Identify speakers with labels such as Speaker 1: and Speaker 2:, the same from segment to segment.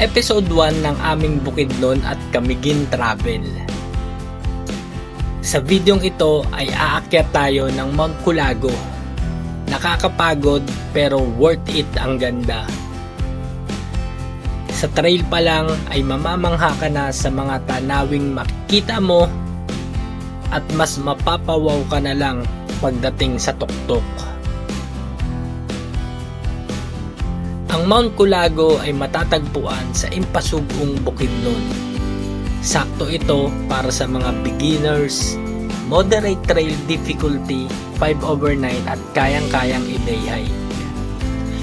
Speaker 1: Episode 1 ng aming Bukidnon at Camiguin Travel. Sa videong ito ay aakyat tayo ng Mount Culago. Nakakapagod pero worth it ang ganda. Sa trail pa lang ay mamamangha ka na sa mga tanawing makikita mo at mas mapapawaw ka na lang pagdating sa tuktok. Ang Mount Culago ay matatagpuan sa Impasugong Bukidnon. Sakto ito para sa mga beginners, moderate trail difficulty, 5 over 9 at kayang-kayang i-day hike.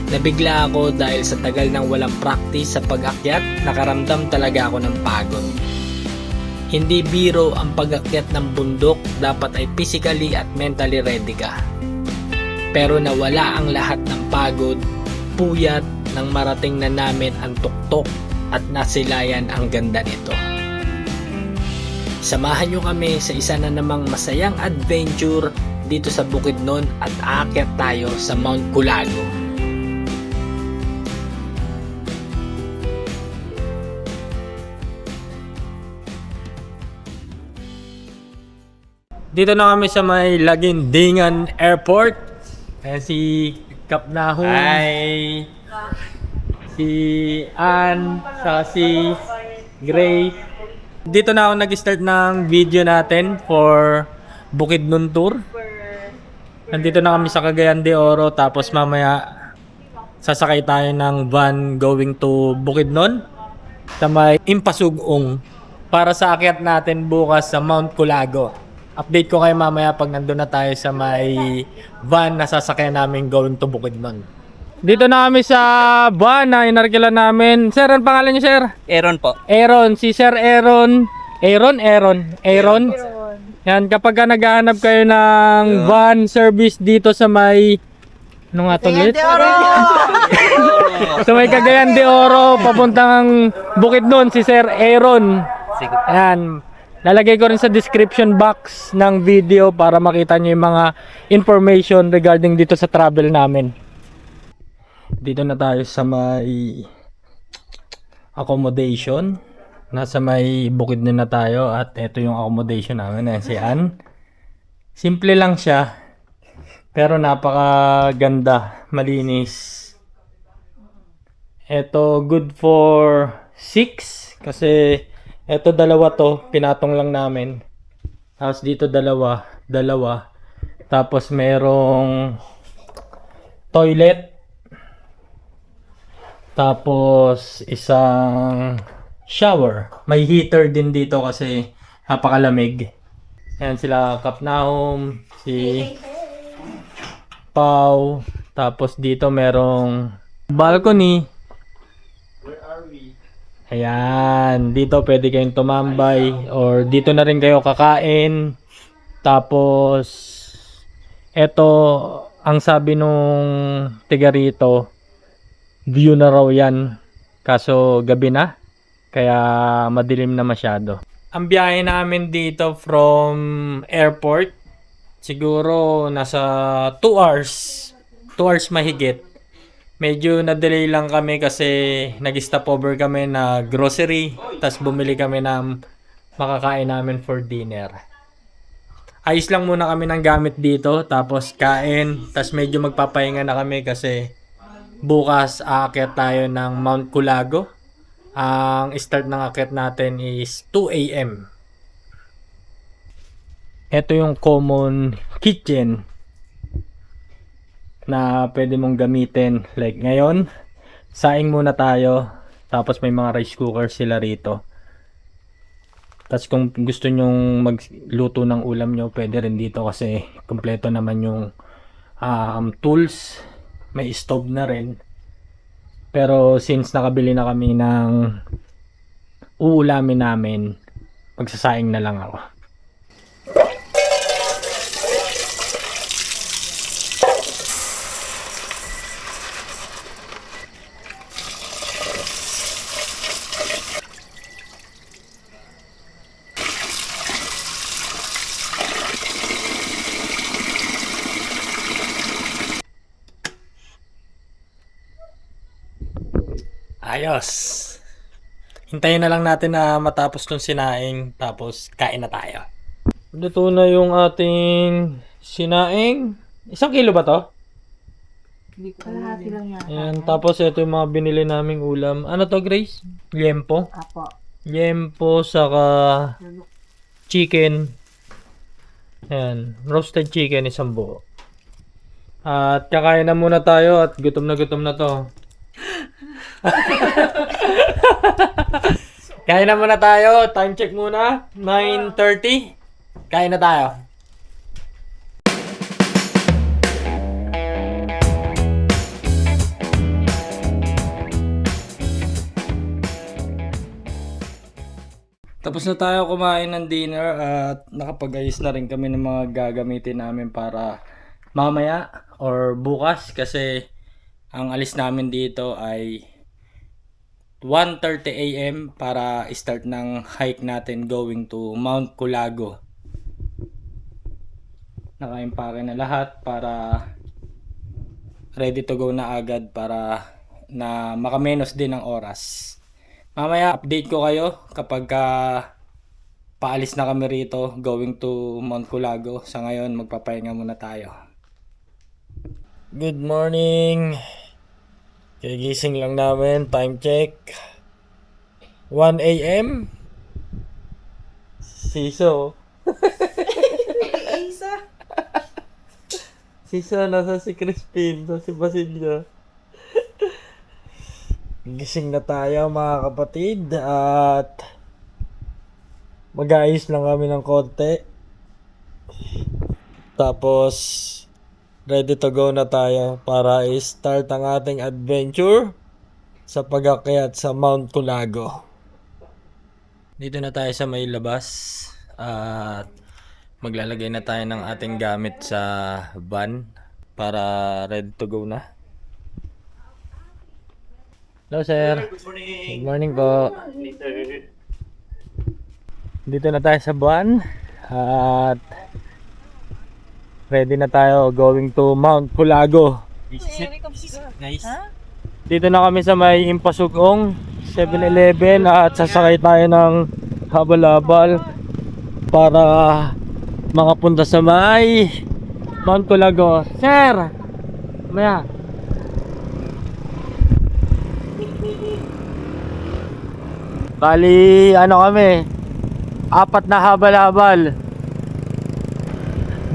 Speaker 1: Nabigla ako dahil sa tagal ng walang practice sa pag-akyat, nakaramdam talaga ako ng pagod. Hindi biro ang pag-akyat ng bundok, dapat ay physically at mentally ready ka. Pero nawala ang lahat ng pagod, puyat, nang marating na namin ang tuktok at nasilayan ang ganda nito. Samahan nyo kami sa isa na namang masayang adventure dito sa Bukidnon at aakyat tayo sa Mount Culago. Dito na kami sa may Lagindingan Airport. Ayan si Kap Nahon.
Speaker 2: Hi!
Speaker 1: Si Ann, sa si Gray. Dito na ako nag-start ng video natin for Bukidnon Tour. Nandito na kami sa Cagayan de Oro tapos mamaya sasakay tayo ng van going to Bukidnon sa may Impasugong para sa akyat natin bukas sa Mount Culago. Update ko kayo mamaya pag nandun na tayo sa may van na sasakyan namin going to Bukidnon. Dito na kami sa van na inarkila namin. Sir, ang pangalan niyo, sir?
Speaker 2: Aaron po.
Speaker 1: Aaron, si Sir Aaron. Aaron, Aaron, Aaron. Yan, kapag ka naghahanap kayo ng van service dito sa may ano nga to ulit? sa may Cagayan de Oro, papuntang Bukidnon, si Sir Aaron. Ayan. Lalagay ko rin sa description box ng video para makita nyo yung mga information regarding dito sa travel namin. Dito na tayo sa may accommodation. Nasa may bukid na na tayo at ito yung accommodation namin. Ayan si Ann. Simple lang siya. Pero napakaganda. Malinis. Ito good for 6 kasi ito dalawa to, pinatong lang namin. Tapos dito dalawa, dalawa. Tapos merong toilet. Tapos isang shower. May heater din dito kasi napakalamig. Ayan sila Kapnahom, si Pau. Tapos dito merong balcony. Ayan, dito pwede kayong tumambay or dito na rin kayo kakain. Tapos eto ang sabi nung tiga rito, view na raw yan. Kaso gabi na, kaya madilim na masyado. Ang biyahe namin dito from airport, siguro nasa 2 hours. 2 hours mahigit. Medyo na-delay lang kami kasi nag-stop over kami na grocery. Tapos bumili kami ng makakain namin for dinner. Ayos lang muna kami ng gamit dito. Tapos kain. Tapos medyo magpapahinga na kami kasi bukas aakyat tayo ng Mount Culago. Ang start ng akyat natin is 2 a.m. Ito yung common kitchen na pwede mong gamitin. Like ngayon, saing muna tayo. Tapos may mga rice cooker sila rito. Tapos kung gusto nyong magluto ng ulam nyo, pwede rin dito kasi kompleto naman yung um, tools. May stove na rin. Pero since nakabili na kami ng uulamin namin, magsasaing na lang ako. Ayos.
Speaker 3: Hintayin na lang natin na matapos tong sinaing tapos kain na tayo. Luto na yung ating sinaing. Isang kilo ba to?
Speaker 4: Kalahati lang yan.
Speaker 3: Ayan, tapos ito yung mga binili naming ulam. Ano to, Grace? Liempo?
Speaker 4: Apo.
Speaker 3: Liempo, saka chicken. Ayan, roasted chicken, isang buo. At kakain na muna tayo at gutom na gutom na to. Kain na muna tayo. Time check muna. 9.30. Kain na tayo. Tapos na tayo kumain ng dinner at nakapag-ayos na rin kami ng mga gagamitin namin para mamaya or bukas kasi ang alis namin dito ay 1.30 a.m. para start ng hike natin going to Mount Culago. Nakaimpake na lahat para ready to go na agad para na makamenos din ang oras. Mamaya update ko kayo kapag ka paalis na kami rito going to Mount Culago. Sa ngayon magpapahinga muna tayo. Good morning. Kagising lang namin. Time check. 1 a.m. Siso.
Speaker 4: Isa.
Speaker 3: Siso, nasa si Crispin, sa si Basilio. Gising na tayo mga kapatid at mag-aayos lang kami ng konti. Tapos ready to go na tayo para i-start ang ating adventure sa pag-akyat sa Mount Culago. Dito na tayo sa may labas at maglalagay na tayo ng ating gamit sa van para ready to go na. Hello sir. Good morning. Good morning po. Dito na tayo sa buwan at ready na tayo going to Mount Culago. Nice. Dito na kami sa may Impasugong 7-Eleven at sasakay tayo ng habal-habal para makapunta sa may Mount Culago. Sir! Maya. Bali, ano kami, apat na habal-habal.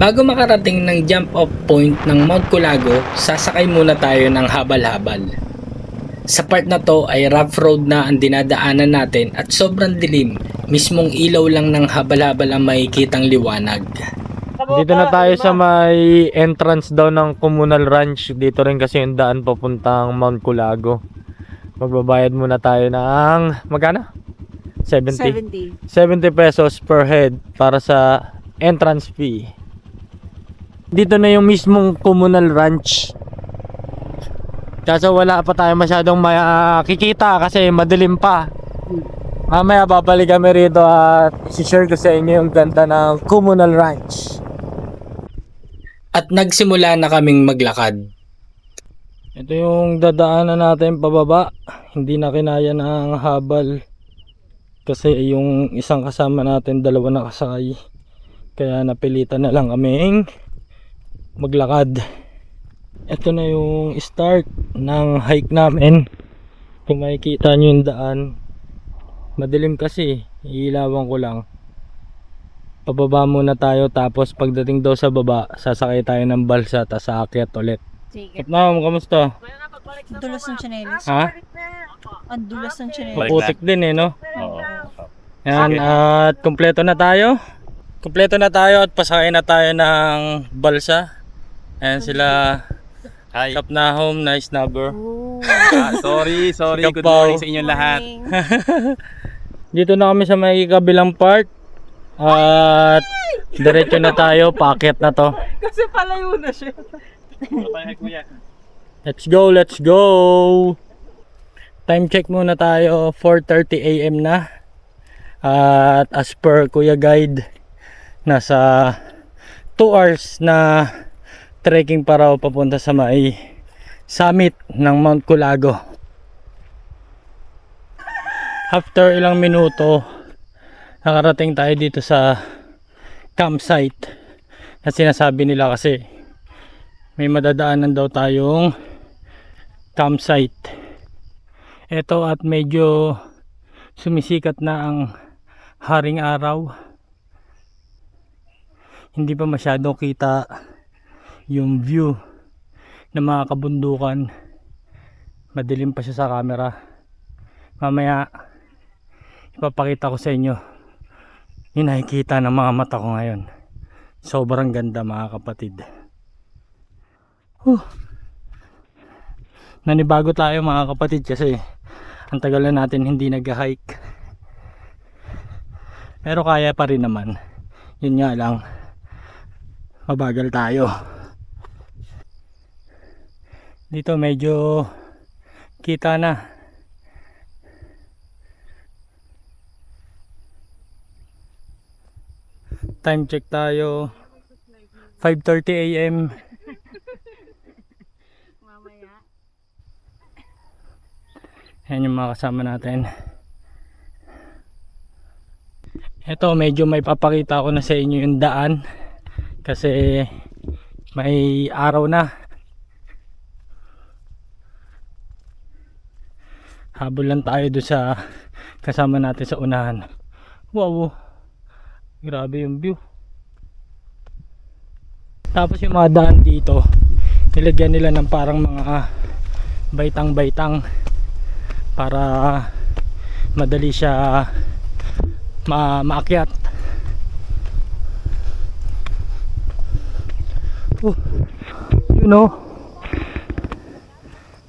Speaker 1: Bago makarating ng jump off point ng Mount Culago, sasakay muna tayo ng habal-habal. Sa part na to ay rough road na ang dinadaanan natin at sobrang dilim, mismong ilaw lang ng habal-habal ang makikitang liwanag.
Speaker 3: Dito na tayo sa may entrance daw ng Communal Ranch. Dito rin kasi yung daan papuntang Mount Culago. Magbabayad muna tayo ng magkano? 70.
Speaker 4: 70.
Speaker 3: 70 pesos per head para sa entrance fee. Dito na yung mismong communal ranch. Kaso wala pa tayo masyadong makikita kasi madilim pa. Mamaya babalik kami rito at share ko sa inyo yung ganda ng communal ranch.
Speaker 1: At nagsimula na kaming maglakad.
Speaker 3: Ito yung dadaanan natin pababa. Hindi na kinaya ng habal. Kasi yung isang kasama natin, dalawa na kasakay. Kaya napilitan na lang kaming maglakad. Ito na yung start ng hike namin. Kung makikita nyo yung daan, madilim kasi. Iilawan ko lang. Pababa muna tayo tapos pagdating daw sa baba, sasakay tayo ng balsa tapos aakyat ulit.
Speaker 4: Sige.
Speaker 3: Kapnam, kamusta?
Speaker 4: Dulas ng chanelis.
Speaker 3: Ha?
Speaker 4: Ang dulas ng chanelis.
Speaker 3: Maputik din eh, no? Yan, at kumpleto na tayo. Kumpleto na tayo at pasakay na tayo ng balsa. Ayan sila.
Speaker 2: Hi.
Speaker 3: Kap na home, nice number.
Speaker 2: Ah, sorry, sorry. Good morning sa inyong lahat.
Speaker 3: Dito na kami sa may kabilang part. At diretso na tayo, packet na to.
Speaker 4: Kasi palayo na siya.
Speaker 3: Let's go, let's go! Time check muna tayo, 4.30 a.m. na. At as per Kuya Guide, nasa 2 hours na trekking para papunta sa may summit ng Mount Culago. after ilang minuto, nakarating tayo dito sa campsite na sinasabi nila kasi may madadaanan daw tayong campsite. Ito at medyo sumisikat na ang haring araw. Hindi pa masyado kita yung view ng mga kabundukan. Madilim pa siya sa camera. Mamaya ipapakita ko sa inyo yung nakikita ng mga mata ko ngayon. Sobrang ganda mga kapatid. Huh. Nanibago tayo mga kapatid kasi ang tagal na natin hindi nag-hike. Pero kaya pa rin naman. Yun nga lang. Mabagal tayo. Dito medyo kita na. Time check tayo. 5:30 AM. Ayan yung mga kasama natin. Ito medyo may papakita ko na sa inyo yung daan kasi may araw na. Habol lang tayo doon sa kasama natin sa unahan. Wow. Grabe yung view. Tapos yung mga daan dito, nilagyan nila ng parang mga baitang-baitang para madali siya ma maakyat. Uh, you know,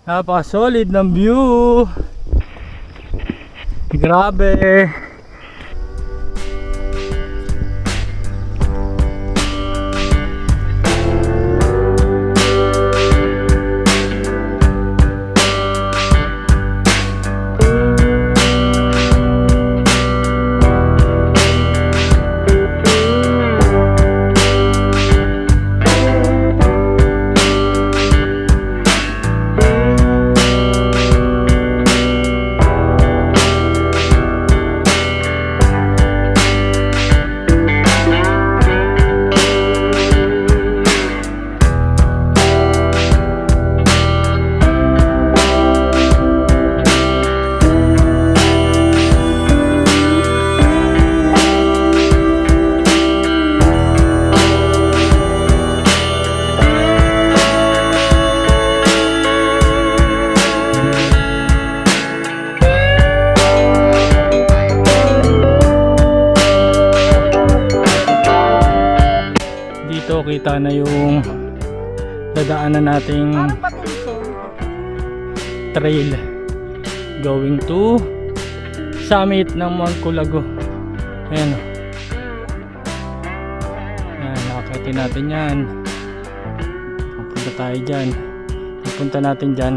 Speaker 3: napaka-solid ng view. Grabe. Nating trail going to summit ng Mount Culago. Ayan o. Ayan, nakakatin natin yan. Pupunta tayo dyan. Pupunta natin dyan.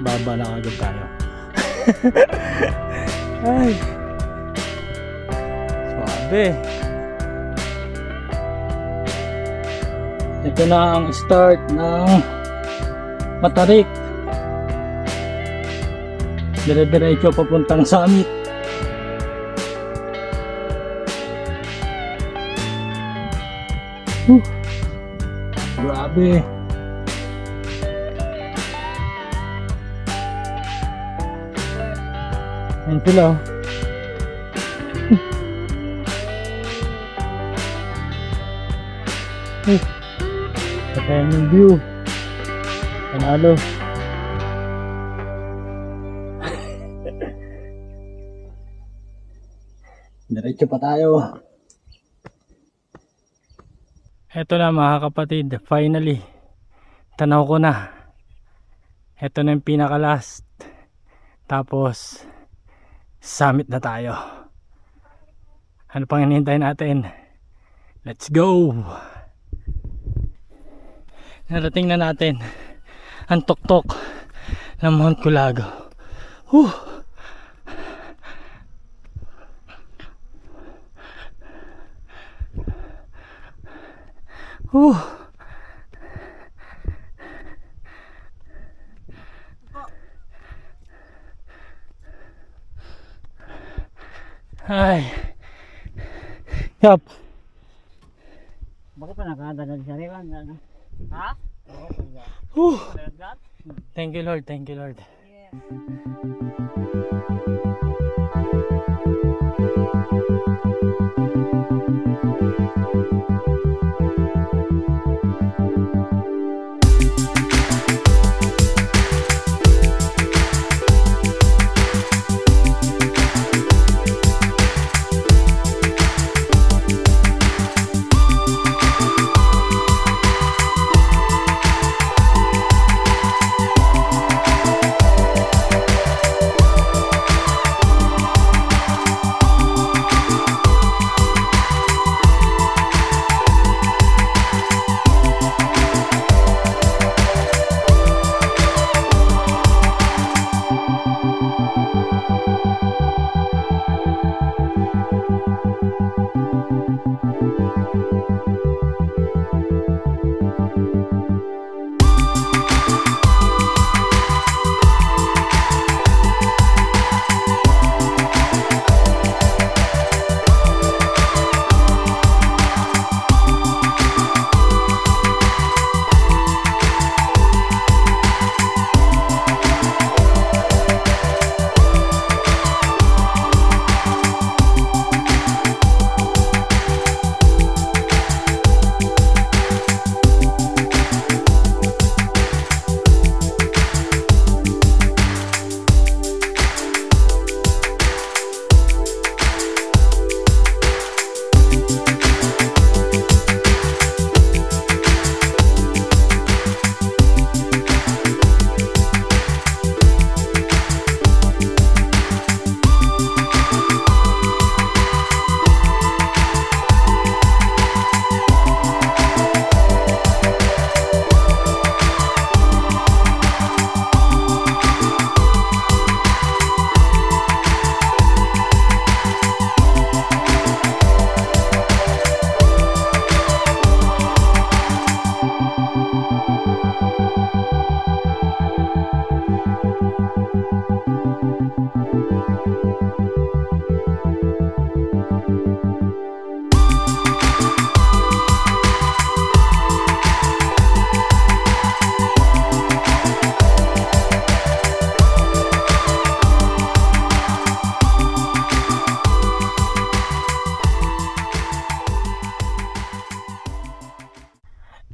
Speaker 3: Baba lang agad tayo. Ay. Swabe. Ito na ang start ng Matarik. Dire-diretso papuntang summit. Whew. Grabe. Ayan sila oh. Hey. Patayan yung view. Panalo. Diretso pa tayo. Eto na mga kapatid, finally. Tanaw ko na. Eto na yung pinaka last. Tapos, summit na tayo. Ano pang hinihintay natin? Let's go! Narating na natin ang tuktok ng Mount Culago. Whew! Whew! Ay. Yup.
Speaker 5: Baka pa nakadala sa riwan. Ha?
Speaker 3: Whew. Thank you Lord, thank you Lord.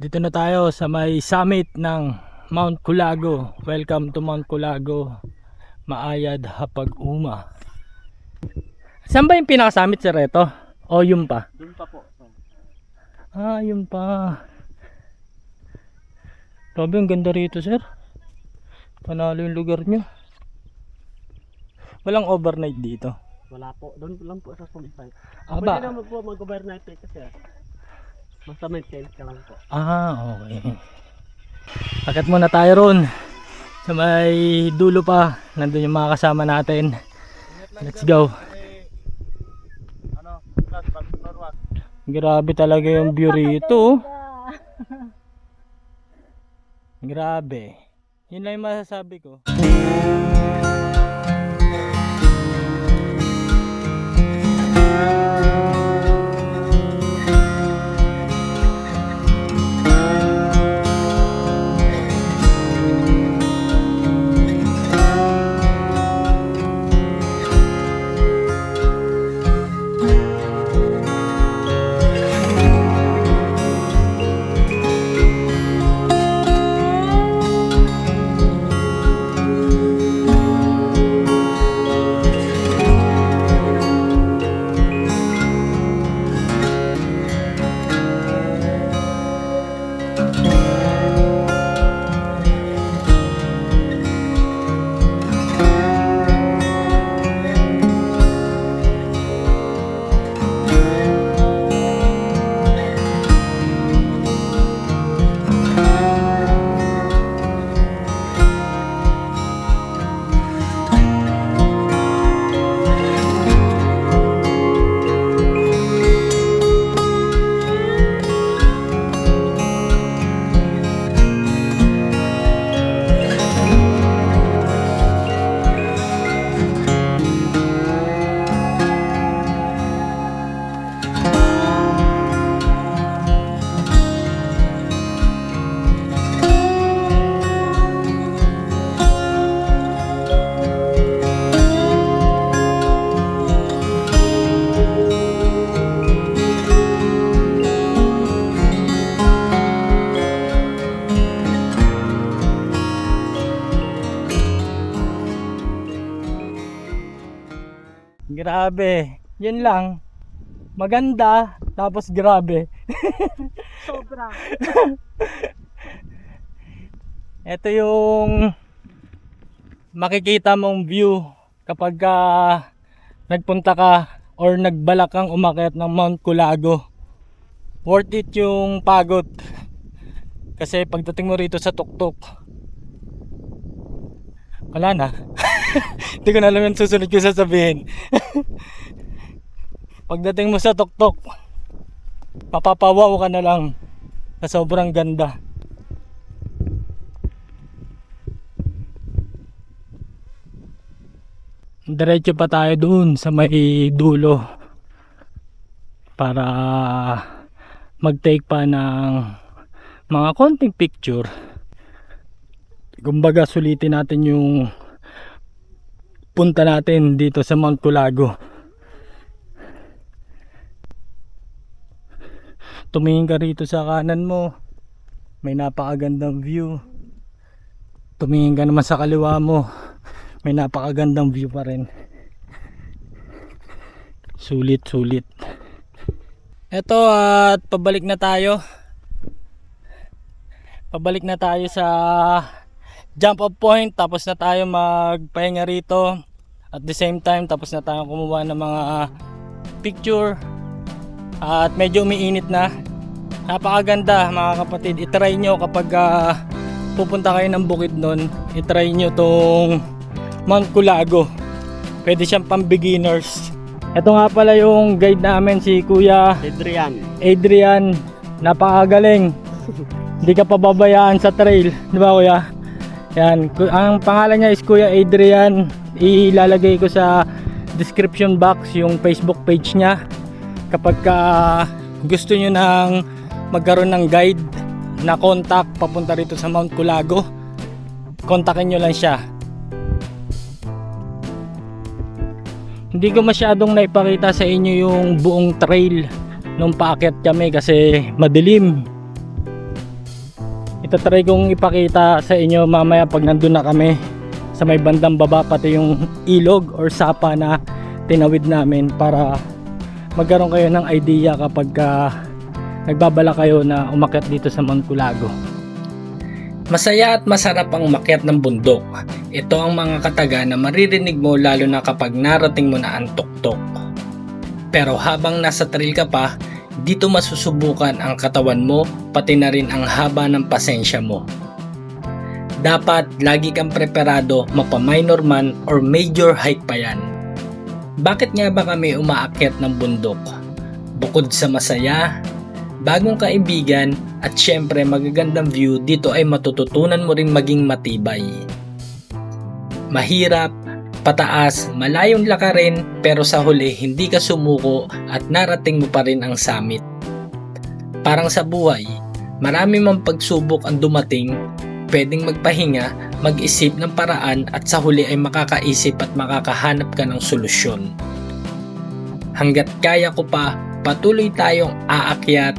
Speaker 3: Dito na tayo sa may summit ng Mount Culago. Welcome to Mount Culago. Maayad Hapag-uma. Saan ba yung pinaka-summit sir ito? O yun pa?
Speaker 5: Doon pa po.
Speaker 3: Ah, yun pa. Grabe, ang ganda rito sir. Panalo yung lugar nyo. Walang overnight dito.
Speaker 5: Wala po. Doon lang po sa sumpay.
Speaker 3: Aba.
Speaker 5: Pwede naman po mag-overnight eh kasi basta tent ka lang po.
Speaker 3: Ah, okay. Akit muna tayo ron. Sa may dulo pa. Nandun yung mga kasama natin. Let's go. Grabe talaga yung view rito. Grabe. Yun lang yung masasabi ko. Grabe. Yun lang. Maganda, tapos grabe.
Speaker 4: Sobra.
Speaker 3: Ito yung makikita mong view kapag ah, nagpunta ka or nagbalak kang umakyat ng Mount Culago. Worth it yung pagod. Kasi pagdating mo rito sa tuktok, wala na. Hindi ko na alam yung susunod ko sasabihin. pagdating mo sa tuktok, papapawaw ka na lang na sobrang ganda. Diretso pa tayo dun sa may dulo para mag-take pa ng mga konting picture. Kumbaga sulitin natin yung punta natin dito sa Mount Culago. Tumingin ka rito sa kanan mo. May napakagandang view. Tumingin ka naman sa kaliwa mo may napakagandang view pa rin sulit sulit eto at pabalik na tayo pabalik na tayo sa jump off point tapos na tayo magpahinga rito at the same time tapos na tayo kumuha ng mga picture at medyo umiinit na napakaganda mga kapatid itry nyo kapag ah, pupunta kayo ng bukid nun itry nyo tong Mount Culago. Pwede siyang pang beginners. Ito nga pala yung guide namin si Kuya
Speaker 5: Adrian.
Speaker 3: Adrian. Napakagaling. Hindi ka pababayaan sa trail, di ba Kuya? Yan, ang pangalan niya is Kuya Adrian. Ilalagay ko sa description box yung Facebook page niya. Kapag ka gusto niyo nang magkaroon ng guide na contact papunta rito sa Mount Culago, kontakin nyo lang siya. Hindi ko masyadong naipakita sa inyo yung buong trail nung paakyat kami kasi madilim. Itatry kong ipakita sa inyo mamaya pag nandun na kami sa may bandang baba pati yung ilog or sapa na tinawid namin para magkaroon kayo ng idea kapag ah, nagbabala kayo na umakyat dito sa Mount.
Speaker 1: Masaya at masarap ang makyat ng bundok. Ito ang mga kataga na maririnig mo lalo na kapag narating mo na ang tuktok. Pero habang nasa trail ka pa, dito masusubukan ang katawan mo pati na rin ang haba ng pasensya mo. Dapat lagi kang preparado mapa-minor man or major hike pa yan. Bakit nga ba kami umaakyat ng bundok? Bukod sa masaya, bagong kaibigan at syempre magagandang view dito ay matututunan mo rin maging matibay. Mahirap, pataas, malayong lakarin pero sa huli hindi ka sumuko at narating mo pa rin ang summit. Parang sa buhay, marami mang pagsubok ang dumating, pwedeng magpahinga, mag-isip ng paraan at sa huli ay makakaisip at makakahanap ka ng solusyon. Hanggat kaya ko pa, patuloy tayong aakyat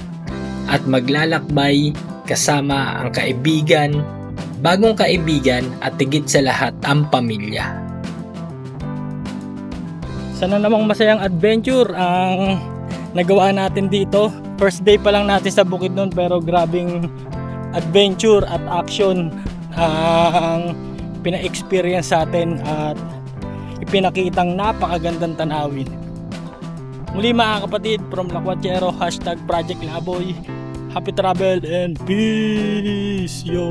Speaker 1: at maglalakbay kasama ang kaibigan, bagong kaibigan at tigit sa lahat ang pamilya.
Speaker 3: Sana namang masayang adventure ang nagawa natin dito. First day pa lang natin sa bukid nun pero grabing adventure at action ang pina-experience sa atin at ipinakitang napakagandang tanawin. Muli mga kapatid, from Lakwachero, hashtag Project Laboy. Happy travel and peace, yo!